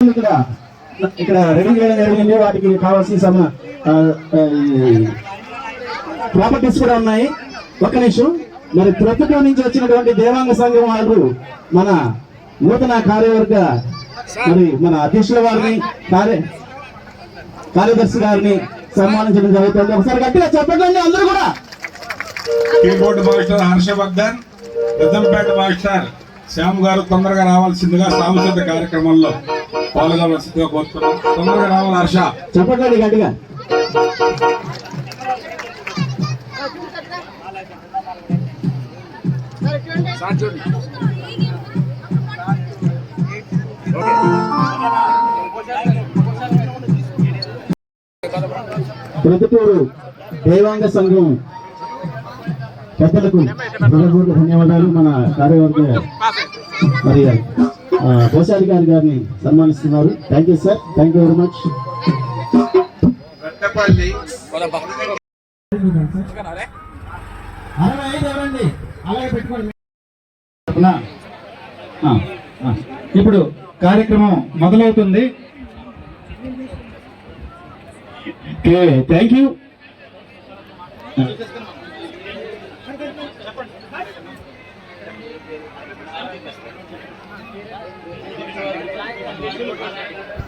ఇక్కడ ఇక్కడ రెడీ చేయడం జరిగింది వాటికి కావాల్సిన సమ ప్రాపర్టీస్ కూడా ఉన్నాయి. ఒక నిమిషం. మరి ప్రతిభ నుంచి వచ్చినటువంటి దేవాంగ సంఘం వాళ్ళు మన నూతన కార్యవర్గ మరి మన అధ్యక్షుల వారిని కార్య కార్యదర్శి గారిని సన్మానించడం జరుగుతుంది. ఒకసారి గట్టిగా చెప్పండి అందరూ కూడా. Keyboard master Harshavardhan Peddampeta master Shyam గారు తొందరగా రావాల్సిందిగా సాంస్కృతిక కార్యక్రమంలో పాల్గొనవలసిందిగా కోరుతున్నాం. తొందరగా రావాలి హర్ష? చెప్పండి గట్టిగా ప్రతిపూరు దేవాంగ సంఘం పెద్దలకు ధన్యవాదాలు. మన కార్యవర్గ మరి కోశాధికారి గారిని సన్మానిస్తున్నారు. Thank you sir thank you very much ఇప్పుడు కార్యక్రమం మొదలవుతుంది. Thank you Thank you.